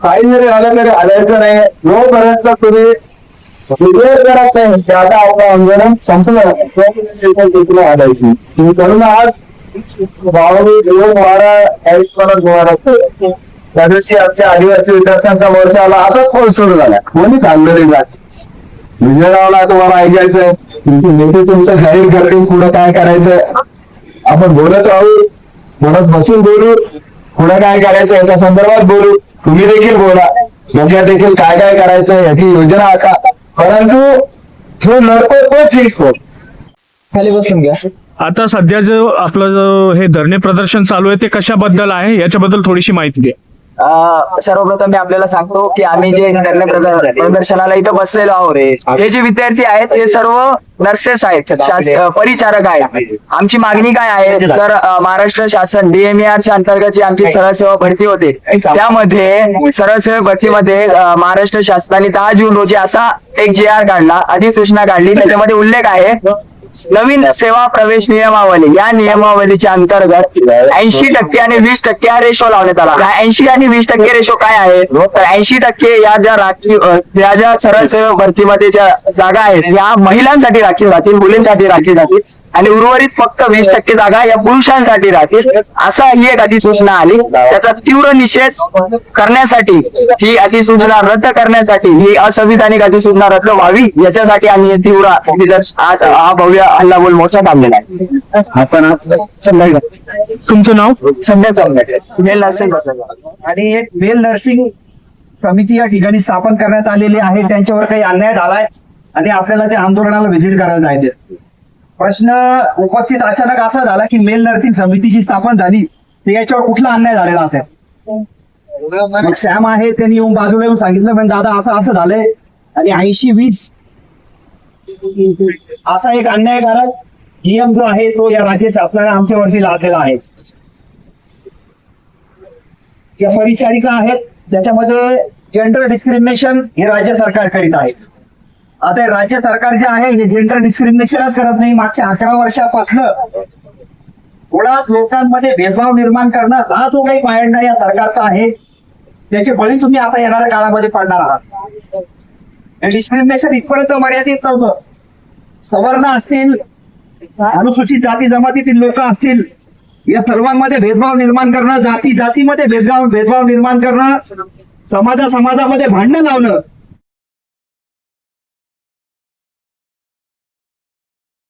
काही जरी झालं तरी आल्याचं नाही. जोपर्यंत तुम्ही क्लिअर करत नाही की आता आपलं आंदोलन संपलं. तिकडे आलायची तुम्ही करून आज भावनी देव मारा काहीच मला गोवारा त्या दिवशी आमच्या आदिवासी विद्यार्थ्यांचा मोर्चा आला. असाच फोन सुरू झाला. कोणी चांगलं नाही जात. विजयरावला तुम्हाला ऐकायचंय. तुमचे नेते तुमचं जाहीर करतील. पुढे काय करायचंय? आपण बोलत राहू. म्हणत बसून बोलू. पुढे काय करायचं याच्या संदर्भात बोलू. तुम्ही देखील बोला. डोक्यात देखील काय काय करायचं याची योजना आखा. परंतु जो तो जिंकतो खाली बसून घ्या. आता सध्या जो आपलं जो हे धरणे प्रदर्शन चालू आहे ते कशाबद्दल आहे याच्याबद्दल थोडीशी माहिती द्या. सर्वप्रथम मी आपल्याला सांगतो की आम्ही जे प्रद- प्रदर्शनाला इथं बसलेलो आहोत हे जे विद्यार्थी आहेत ते सर्व नर्सेस आहेत परिचारक आहेत. आमची मागणी काय आहे? तर महाराष्ट्र शासन डीएमआर च्या अंतर्गत जी आमची सरळ सेवा भरती होते त्यामध्ये सरळ सेवा भरतीमध्ये महाराष्ट्र शासनाने दहा जून रोजी असा एक जी आर काढला अधिसूचना काढली त्याच्यामध्ये उल्लेख आहे नवीन सेवा प्रवेश नियमावली. या नियमावलीच्या अंतर्गत ऐंशी टक्के आणि वीस टक्के हा रेशो लावण्यात आला. ऐंशी आणि वीस टक्के रेशो काय आहे? तर ऐंशी टक्के या ज्या राखीव या ज्या सरळ सेवा भरतीमध्ये ज्या जागा आहेत या महिलांसाठी राखीव राहतील मुलींसाठी राखीव राहतील. आणि उर्वरित फक्त वीस टक्के जागा या पुरुषांसाठी राहतील. असा ही एक अधिसूचना आली. त्याचा तीव्र निषेध करण्यासाठी ही अधिसूचना रद्द करण्यासाठी ही असंविधानिक अधिसूचना रद्द व्हावी याच्यासाठी आम्ही तीव्र निदर्श आज हा भव्य हल्लाबोल मोर्चा काढलेला आहे. संध्याकाळी तुमचं नाव? संध्याकाळी मेल नसेल आणि एक मेल नर्सिंग समिती या ठिकाणी स्थापन करण्यात आलेली आहे. त्यांच्यावर काही अन्याय झालाय. आणि आपल्याला त्या आंदोलनाला व्हिजिट करायला जायचे प्रश्न उपस्थित अचानक असा झाला की मेल नर्सिंग समितीची स्थापन झाली. ते याच्यावर कुठला अन्याय झालेला असेल? मग सॅम आहे त्यांनी येऊन बाजूला येऊन सांगितलं पण दादा असं असं झालंय. आणि ऐंशी वीस असा एक अन्यायकारक नियम जो आहे तो या राज्य शासनाने आमच्यावरती लादलेला आहे. या परिचारिका आहेत ज्याच्यामध्ये जेंडर डिस्क्रिमिनेशन हे राज्य सरकार करीत आहे. आता हे राज्य सरकार जे आहे हे जेंडर डिस्क्रिमिनेशनच करत नाही. मागच्या अकरा वर्षापासनं मुळात लोकांमध्ये भेदभाव निर्माण करणं हा जो काही पायंडा या सरकारचा आहे त्याचे बळी तुम्ही आता येणाऱ्या काळामध्ये पडणार आहात. डिस्क्रिमिनेशन इथपर्यंत मर्यादित नव्हतं. सवर्ण असतील अनुसूचित जाती जमातीतील लोक असतील या सर्वांमध्ये भेदभाव निर्माण करणं जाती जातीमध्ये भेदभाव भेदभाव निर्माण करणं समाजा समाजामध्ये भांडणं लावणं